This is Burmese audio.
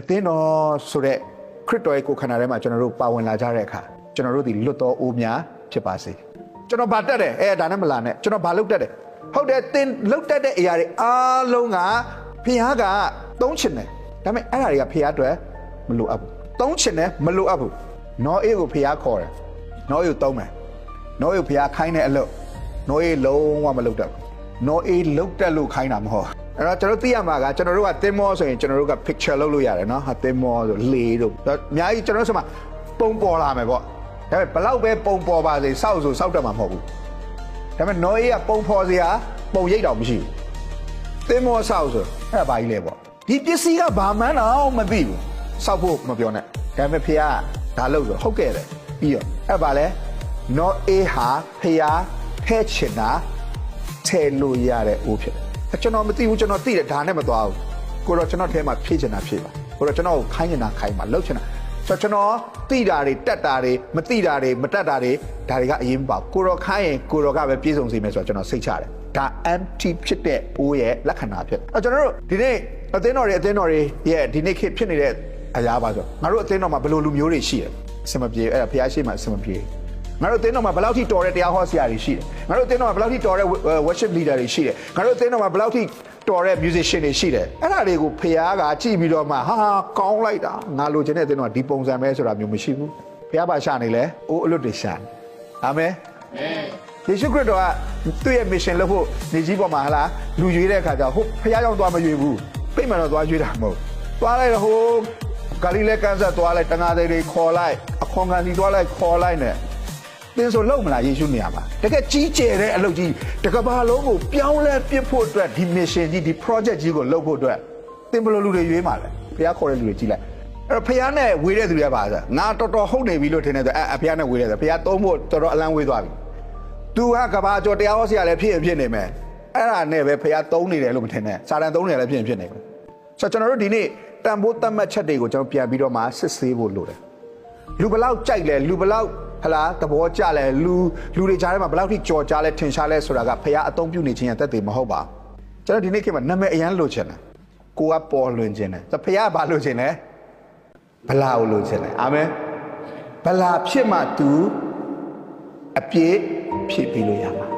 အသင်းတော်ဆိုတဲ့ခရစ်တော်ရဲ့ကိုယ်ခန္ဓာထဲမှာကျွန်တော်တို့ပါဝင်လာကြတဲ့အခါကျွန်တော်တို့ဒီလွတ်တော်အိုးများဖြစ်ပါစေကျွန်တော်ဗာတက်တယ်အဲဒါနဲ့မလာနဲ့ကျွန်တော်ဗာလုတ်တက်တယ်ဟုတ်တယ်သင်လုတ်တက်တဲ့အရာတွေအားလုံးကဖခင်ကသုံးချင်တယ်ဒါပေမဲ့အဲ့ဒါတွေကဖခင်အတွက်မလိုအပ်ဘူးသုံးချင်တယ်မလိုအပ်ဘူးနော်အေးကိုဖခင်ခေါ်တယ်နော်အေးကိုသုံးမယ်နော်အေးကိုဖခင်ခိုင်းတဲ့အလုပ်နော်အေးလုံးဝမလုတ်တတ်ဘူးနော်အေးလုတ်တက်လို့ခိုင်းတာမဟုတ်ဘူး အဲ့တော့ကျွန်တော်သိရမှာကကျွန်တော်တို့ကတင်မောဆိုရင်ကျွန်တော်တို့က picture လုပ်လို့ရတယ်နော်ဟာတင်မောဆိုလေတို့ဒါအများကြီးကျွန်တော်တို့ဆိုမှပုံပေါ်လာမယ်ပေါ့ဒါပေမဲ့ဘလောက်ပဲပုံပေါ်ပါစေစောက်ဆိုစောက်တတ်မှာမဟုတ်ဘူးဒါပေမဲ့နော်အေးကပုံဖော်စရာပုံရိပ်တောင်မရှိဘူးတင်မောစောက်ဆိုအဲ့ဒါဘာကြီးလဲပေါ့ဒီပစ္စည်းကဘာမှန်းတော့မသိဘူးစောက်ဖို့မပြောနဲ့ဒါပေမဲ့ဖေကဒါလုပ်ဆိုဟုတ်ကဲ့တယ်ပြီးတော့အဲ့ဒါဘာလဲနော်အေးဟာဖေထဲချင်တာထဲလို့ရတဲ့အိုးဖြစ်တယ်အ ကျွန်တော်မသိဘူးကျွန်တော်သိတယ်ဒါနဲ့မသွားဘူးကိုတော့ကျွန်တော်ထဲမှာဖြည့်ချင်တာဖြည့်ပါကိုတော့ကျွန်တော်ကိုခိုင်းချင်တာခိုင်းပါလှုပ်ချင်တာဆိုတော့ကျွန်တော်သိတာတွေတက်တာတွေမသိတာတွေမတက်တာတွေဒါတွေကအရင်မပါဘူးကိုတော့ခိုင်းရင်ကိုတော့ကပဲပြည့်စုံစေမယ်ဆိုတော့ကျွန်တော်စိတ်ချတယ်ဒါ empty ဖြစ်တဲ့အိုးရဲ့လက္ခဏာဖြစ်တယ်အဲကျွန်တော်တို့ဒီနေ့အသင်းတော်တွေအသင်းတော်တွေရဲ့ဒီနေ့ခေတ်ဖြစ်နေတဲ့အရာပါဆိုငါတို့အသင်းတော်မှာဘယ်လိုလူမျိုးတွေရှိတယ်အစမပြေအဲ့ဒါဖះရှိမှအစမပြေ ငါတို့အသင်းတော်မှာဘယ်လောက်ထိတော်တဲ့တရားဟောဆရာတွေရှိတယ်ငါတို့အသင်းတော်မှာဘယ်လောက်ထိတော်တဲ့ worship leader တွေရှိတယ်ငါတို့အသင်းတော်မှာဘယ်လောက်ထိတော်တဲ့ musician တွေရှိတယ်အဲ့ဒါတွေကိုဖခင်ကကြည့်ပြီးတော့မှဟာဟာကောင်းလိုက်တာငါလိုချင်တဲ့အသင်းတော်ကဒီပုံစံပဲဆိုတာမျိုးမရှိဘူးဖခင်ပါရှာနေလဲအိုးအလွတ်တွေရှာနေအာမင်ယေရှုခရစ်တော်ကသူ့ရဲ့ mission လုပ်ဖို့နေကြီးပေါ်မှာဟလာလူရွေးတဲ့အခါကျတော့ဟုတ်ဖခင်ကြောင့်သွားမရွေးဘူးပြိမှန်တော့သွားရွေးတာမဟုတ်သွားလိုက်တော့ဟိုဂါလိလဲကန်ဆတ်သွားလိုက်တငါးတွေခေါ်လိုက်အခွန်ကန်စီသွားလိုက်ခေါ်လိုက်နဲ့သ င်ဆိုလုံမလားယေရှုနေရာမှာတကယ်ကြီးကျယ်တဲ့အလုပ်ကြီးတကဘာလုံးကိုပြောင်းလဲပြစ်ဖို့အတွက်ဒီ mission ကြီးဒီ project ကြီးကိုလုပ်ဖို့အတွက်သင်ဘယ်လိုလူတွေရွေးမှာလဲဘုရားခေါ်တဲ့လူတွေကြီးလိုက်အဲ့တော့ဘုရားနဲ့ဝေးတဲ့သူတွေကပါဆိုငါတော်တော်ဟုတ်နေပြီလို့ထင်တယ်ဆိုအဲ့ဘုရားနဲ့ဝေးတယ်ဆိုဘုရားသုံးဖို့တော်တော်အလန်းဝေးသွားပြီ तू ကကဘာကျော်တရားဟောဆရာလည်းဖြစ်ရင်ဖြစ်နေမယ်အဲ့ဒါနဲ့ပဲဘုရားသုံးနေတယ်လို့မထင်နဲ့စာတန်သုံးနေတယ်လည်းဖြစ်ရင်ဖြစ်နေမယ်ဆိုတော့ကျွန်တော်တို့ဒီနေ့တန်ဖိုးတတ်မှတ်ချက်တွေကိုကျွန်တော်ပြန်ပြီးတော့မှစစ်ဆေးဖို့လိုတယ်လူဘလောက်ကြိုက်လဲလူဘလောက် ဟလာသဘောကျလဲလူလူတွေကြားထဲမှာဘလောက်ထိကြော်ကြားလဲထင်ရှားလဲဆိုတာကဖះအသုံးပြုနေခြင်းရတက်တယ်မဟုတ်ပါကျွန်တော်ဒီနေ့ခေတ်မှာနာမည်အရန်လိုချင်တယ်ကိုကပေါ်လွင်ခြင်းတယ်ဆိုဖះကဘာလိုချင်လဲဘလာကိုလိုချင်တယ်အာမင်ဘလာဖြစ်မှ तू အပြည့်ဖြစ်ပြီးလို့ရမှာ